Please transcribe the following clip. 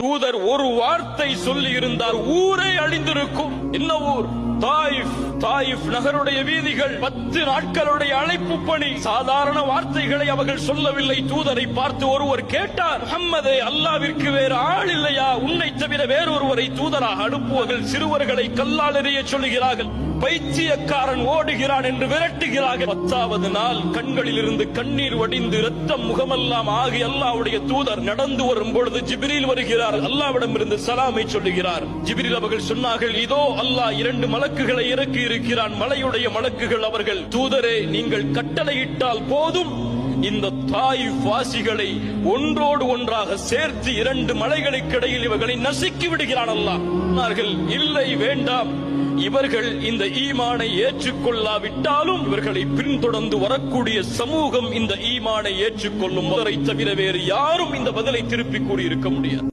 தூதர் ஒரு வார்த்தை சொல்லி இருந்தால் ஊரே அழிந்திருக்கும். என்ன ஊர்? தாயிஃப். தாயிஃப் நகருடைய வீதிகள் பத்து நாட்களுடைய அழைப்பு பணி. சாதாரண வார்த்தைகளை அவர்கள் சொல்லவில்லை. தூதரை பார்த்து ஒருவர் கேட்டார் முகம்மதே அல்லாவிற்கு வேறு ஆள் இல்லையா? உன்னை தவிர வேறொருவரை தூதராக அனுப்புவர்கள் சிறுவர்களை கல்லால் எறிய சொல்லுகிறார்கள். பைத்தியக்காரன் ஓடுகிறான் என்று விரட்டுகிறார்கள். பத்தாவது நாள் கண்களில் இருந்து கண்ணீர் வடிந்து ரத்தம் முகமெல்லாம் ஆகி அல்லாவுடைய தூதர் நடந்து வரும் பொழுது ஜிபிரில் வருகிறார். அல்லாவிடம் இருந்து சலாமை சொல்லுகிறார். ஜிபிரில் அவர்கள் சொன்னார்கள் இதோ அல்லாஹ் இரண்டு மலக்குகளை இறக்கி இருக்கிறான். மலையுடைய மலக்குகள் அவர்கள். தூதரே நீங்கள் கட்டளையிட்டால் போதும். இந்த தாய் வாசிகளை ஒன்றோடு ஒன்றாக சேர்த்து இரண்டு மலைகளுக்கு இடையில் இவர்களை நசுக்கி விடுகிறான் அல்லாஹ். இல்லை வேண்டாம். இவர்கள் இந்த ஈமானை ஏற்றுக்கொள்ளாவிட்டாலும் இவர்களை பின்தொடர்ந்து வரக்கூடிய சமூகம் இந்த ஈமானை ஏற்றுக்கொள்ளும். முதலை தவிர வேறு யாரும் இந்த பதிலை திருப்பி கூறியிருக்க முடியாது.